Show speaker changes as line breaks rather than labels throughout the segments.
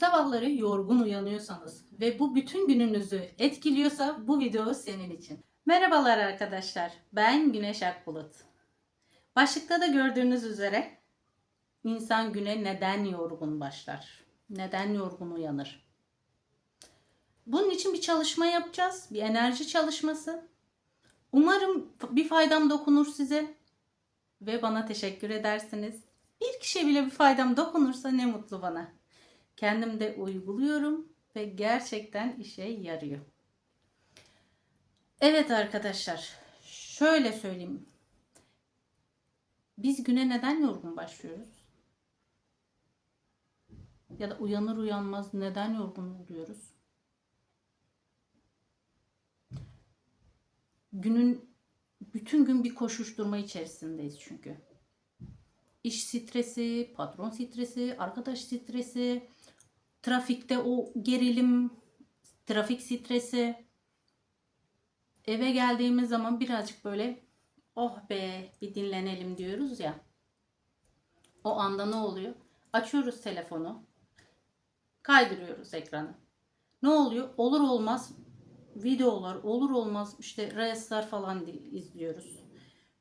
Sabahları yorgun uyanıyorsanız ve bu bütün gününüzü etkiliyorsa bu video senin için. Merhabalar arkadaşlar. Ben Güneş Akbulut. Başlıkta da gördüğünüz üzere insan güne neden yorgun başlar? Neden yorgun uyanır? Bunun için bir çalışma yapacağız. Bir enerji çalışması. Umarım bir faydam dokunur size ve bana teşekkür edersiniz. Bir kişiye bile bir faydam dokunursa ne mutlu bana. Kendim de uyguluyorum ve gerçekten işe yarıyor. Evet arkadaşlar, şöyle söyleyeyim. Biz güne neden yorgun başlıyoruz? Ya da uyanır uyanmaz neden yorgun oluyoruz? Günün bütün gün bir koşuşturma içerisindeyiz çünkü. İş stresi, patron stresi, arkadaş stresi, trafikte o gerilim, trafik stresi. Eve geldiğimiz zaman birazcık böyle oh be bir dinlenelim diyoruz ya. O anda ne oluyor? Açıyoruz telefonu. Kaydırıyoruz ekranı. Ne oluyor? Olur olmaz videolar, olur olmaz işte reelsler falan izliyoruz.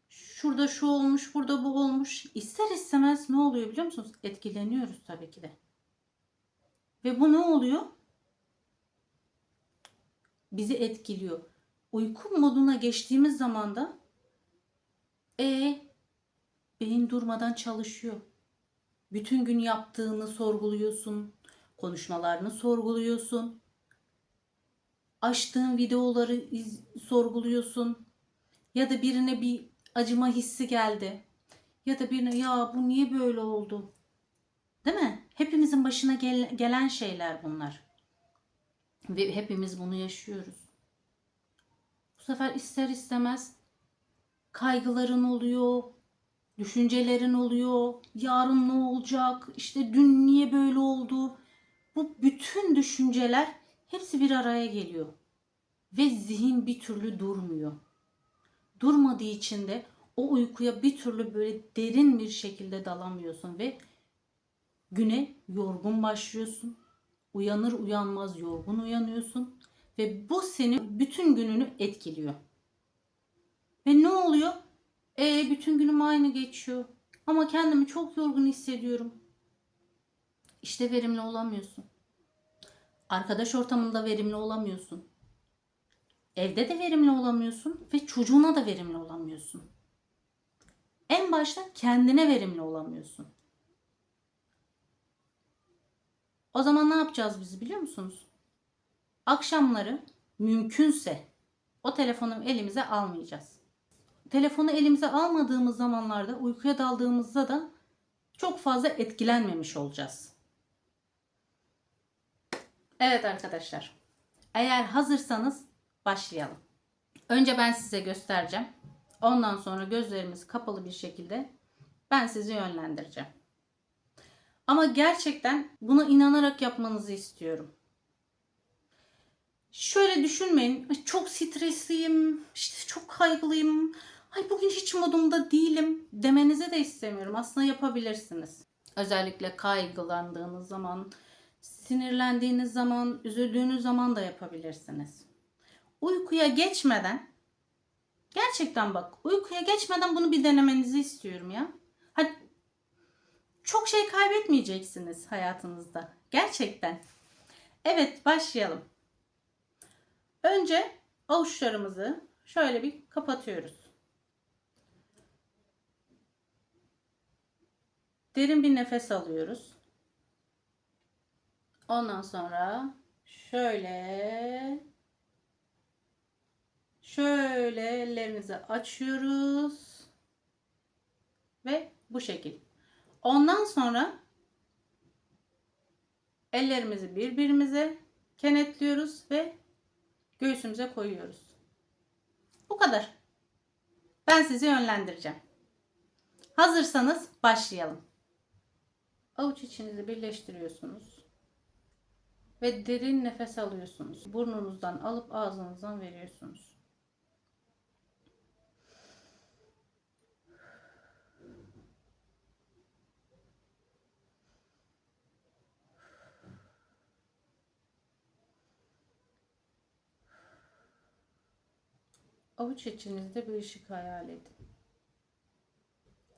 Şurada şu olmuş, burada bu olmuş. İster istemez ne oluyor biliyor musunuz? Etkileniyoruz tabii ki de. Ve bu ne oluyor? Bizi etkiliyor. Uyku moduna geçtiğimiz zaman da e beyin durmadan çalışıyor. Bütün gün yaptığını sorguluyorsun. Konuşmalarını sorguluyorsun. Açtığın videoları iz, sorguluyorsun. Ya da birine bir acıma hissi geldi. Ya da birine ya bu niye böyle oldu? Değil mi? Hepimizin başına gel- gelen şeyler bunlar. Ve hepimiz bunu yaşıyoruz. Bu sefer ister istemez kaygıların oluyor, düşüncelerin oluyor. Yarın ne olacak? İşte dün niye böyle oldu? Bu bütün düşünceler hepsi bir araya geliyor. Ve zihin bir türlü durmuyor. Durmadığı için de o uykuya bir türlü böyle derin bir şekilde dalamıyorsun ve güne yorgun başlıyorsun. Uyanır uyanmaz yorgun uyanıyorsun ve bu senin bütün gününü etkiliyor. Ve ne oluyor? E bütün günüm aynı geçiyor. Ama kendimi çok yorgun hissediyorum. İşte verimli olamıyorsun. Arkadaş ortamında verimli olamıyorsun. Evde de verimli olamıyorsun ve çocuğuna da verimli olamıyorsun. En başta kendine verimli olamıyorsun. O zaman ne yapacağız biz biliyor musunuz? Akşamları mümkünse o telefonu elimize almayacağız. Telefonu elimize almadığımız zamanlarda uykuya daldığımızda da çok fazla etkilenmemiş olacağız. Evet arkadaşlar. Eğer hazırsanız başlayalım. Önce ben size göstereceğim. Ondan sonra gözlerimiz kapalı bir şekilde ben sizi yönlendireceğim. Ama gerçekten buna inanarak yapmanızı istiyorum. Şöyle düşünmeyin. "Ay, Çok stresliyim, işte çok kaygılıyım. Ay bugün hiç modumda değilim demenizi de istemiyorum. Aslında yapabilirsiniz. Özellikle kaygılandığınız zaman, sinirlendiğiniz zaman, üzüldüğünüz zaman da yapabilirsiniz. Uykuya geçmeden gerçekten bak uykuya geçmeden bunu bir denemenizi istiyorum ya. Hadi çok şey kaybetmeyeceksiniz hayatınızda. Gerçekten. Evet başlayalım. Önce avuçlarımızı şöyle bir kapatıyoruz. Derin bir nefes alıyoruz. Ondan sonra şöyle şöyle ellerimizi açıyoruz ve bu şekil. Ondan sonra ellerimizi birbirimize kenetliyoruz ve göğsümüze koyuyoruz. Bu kadar. Ben sizi yönlendireceğim. Hazırsanız başlayalım. Avuç içinizi birleştiriyorsunuz. Ve derin nefes alıyorsunuz. Burnunuzdan alıp ağzınızdan veriyorsunuz. Avuç içinizde bir ışık hayal edin.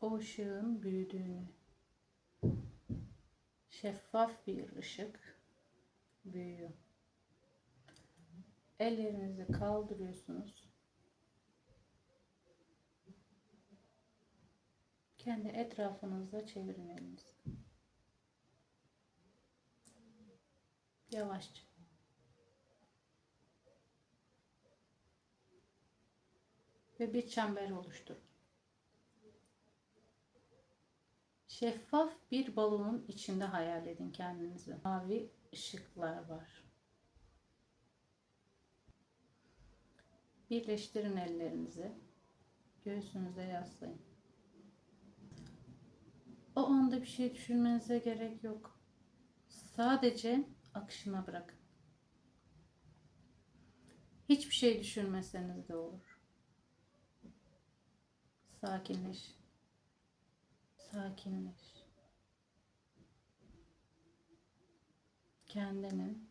O ışığın büyüdüğünü. Şeffaf bir ışık büyüyor. Ellerinizi kaldırıyorsunuz. Kendi etrafınızda çevirin elinizi. Yavaşça. Ve bir çember oluşturun. Şeffaf bir balonun içinde hayal edin kendinizi. Mavi ışıklar var. Birleştirin ellerinizi. Göğsünüze yaslayın. O anda bir şey düşünmenize gerek yok. Sadece akışına bırakın. Hiçbir şey düşünmeseniz de olur. Sakinleş. Sakinleş. Kendinin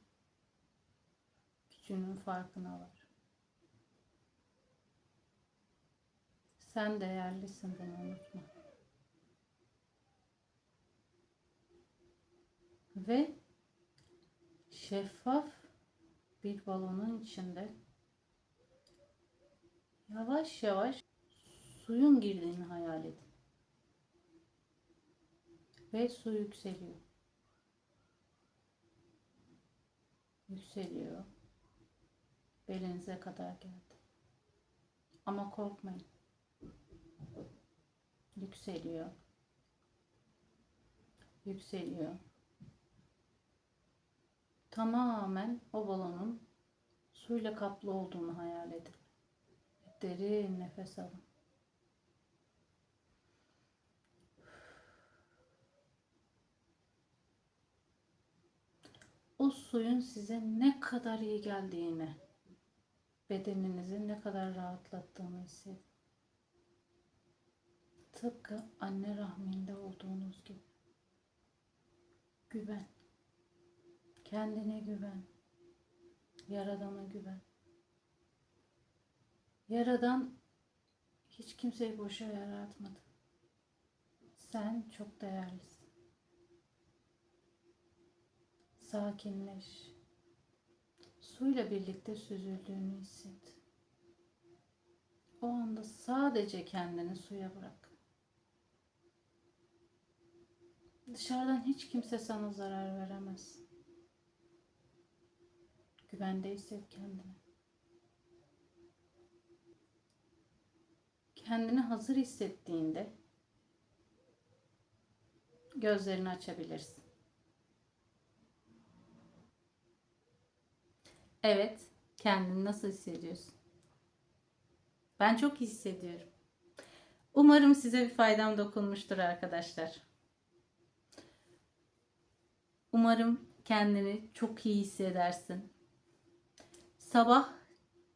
gücünün farkına var. Sen değerlisin bunu unutma. Ve şeffaf bir balonun içinde yavaş yavaş suyun girdiğini hayal edin. Ve su yükseliyor. Yükseliyor. Belinize kadar geldi. Ama korkmayın. Yükseliyor. Yükseliyor. Tamamen o balonun suyla kaplı olduğunu hayal edin. Derin nefes alın. O suyun size ne kadar iyi geldiğini, bedeninizi ne kadar rahatlattığını hissedin. Tıpkı anne rahminde olduğunuz gibi. Güven. Kendine güven. Yaradana güven. Yaradan hiç kimseyi boşa yaratmadı. Sen çok değerlisin. Sakinleş. Suyla birlikte süzüldüğünü hisset. O anda sadece kendini suya bırak. Dışarıdan hiç kimse sana zarar veremez. Güvende hisset kendini. Kendini hazır hissettiğinde gözlerini açabilirsin. Evet, kendini nasıl hissediyorsun? Ben çok iyi hissediyorum. Umarım size bir faydam dokunmuştur arkadaşlar. Umarım kendini çok iyi hissedersin. Sabah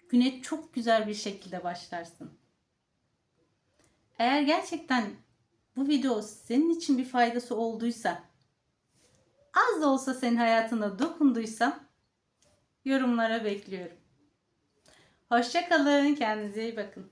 güne çok güzel bir şekilde başlarsın. Eğer gerçekten bu video senin için bir faydası olduysa, az da olsa senin hayatına dokunduysa yorumlara bekliyorum. Hoşçakalın. Kendinize iyi bakın.